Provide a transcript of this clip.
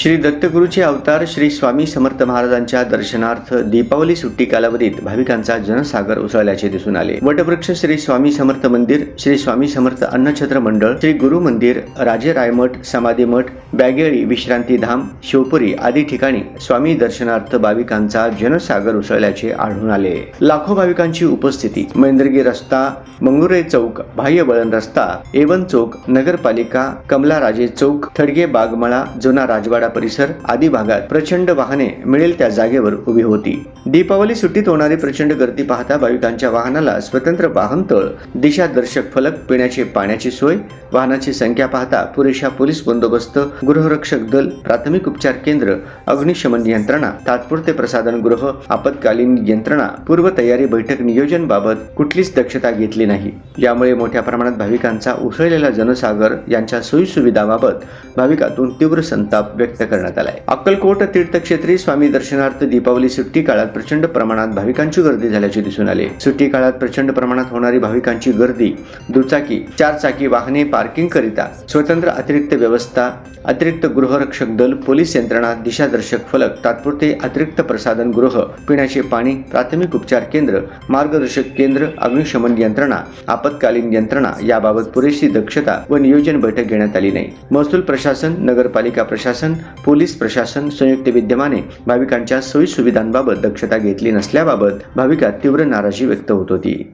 श्री दत्तगुरूचे अवतार श्री स्वामी समर्थ महाराजांच्या दर्शनार्थ दीपावली सुट्टी कालावधीत भाविकांचा जनसागर उसळल्याचे दिसून आले. वटवृक्ष श्री स्वामी समर्थ मंदिर श्री स्वामी समर्थ अन्नछत्र मंडळ श्री गुरु मंदिर राजे रायमठ समाधी मठ बॅगेळी विश्रांती धाम शिवपुरी आदी ठिकाणी स्वामी दर्शनार्थ भाविकांचा जनसागर उसळल्याचे आढळून आले. लाखो भाविकांची उपस्थिती महेंद्रगी रस्ता मंगुरे चौक बाह्य वळण रस्ता एवन चौक नगरपालिका कमला राजे चौक थडगे बागमळा जुना राजवाडा परिसर आदी भागात प्रचंड वाहने मिळेल त्या जागेवर उभी होती. दीपावली सुट्टीत होणारी प्रचंड गर्दी पाहता भाविकांच्या वाहनाला स्वतंत्र वाहनतळ दिशादर्शक फलक पिण्याची पाण्याची सोय वाहनाची संख्या पाहता पुरेशा पोलीस बंदोबस्त गृहरक्षक दल प्राथमिक उपचार केंद्र अग्निशमन यंत्रणा तात्पुरते प्रसाधन गृह आपत्कालीन यंत्रणा पूर्व तयारी बैठक नियोजन बाबत कुठलीच दक्षता घेतली नाही. यामुळे मोठ्या प्रमाणात भाविकांचा उसळलेला जनसागर यांच्या सोयीसुविधाबाबत भाविकातून तीव्र संताप व्यक्त करण्यात आलाय. अक्कलकोट तीर्थक्षेत्री स्वामी दर्शनार्थ दीपावली सुट्टी काळात प्रचंड प्रमाणात भाविकांची गर्दी झाल्याचे दिसून आले. सुट्टी काळात प्रचंड प्रमाणात होणारी भाविकांची गर्दी दुचाकी चारचाकी वाहने पार्किंग करिता स्वतंत्र अतिरिक्त व्यवस्था अतिरिक्त गृहरक्षक दल पोलीस यंत्रणा दिशादर्शक फलक तात्पुरते अतिरिक्त प्रसाधन गृह पिण्याचे पाणी प्राथमिक उपचार केंद्र मार्गदर्शक केंद्र अग्निशमन यंत्रणा आपत्कालीन यंत्रणा याबाबत पुरेशी दक्षता व नियोजन बैठक घेण्यात आली नाही. महसूल प्रशासन नगरपालिका प्रशासन पोलीस प्रशासन संयुक्त विद्यमाने भाविकांच्या सोयी सुविधांबाबत दक्षता घेतली नसल्याबाबत भाविकात तीव्र नाराजी व्यक्त होत होती.